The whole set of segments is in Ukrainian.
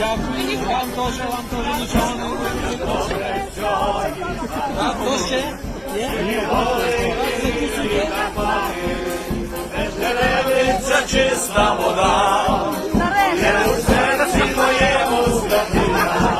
Вам теж, вам теж нічого не буде. Вам то ще? Є? Деревиця чиста вода, не у серці моєму скотина.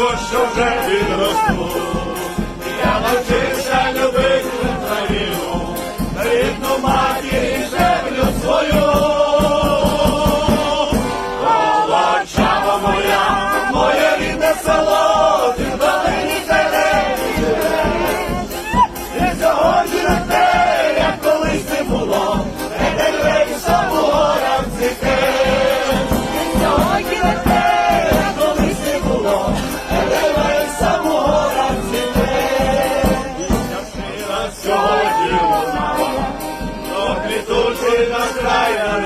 Senhor José. na praia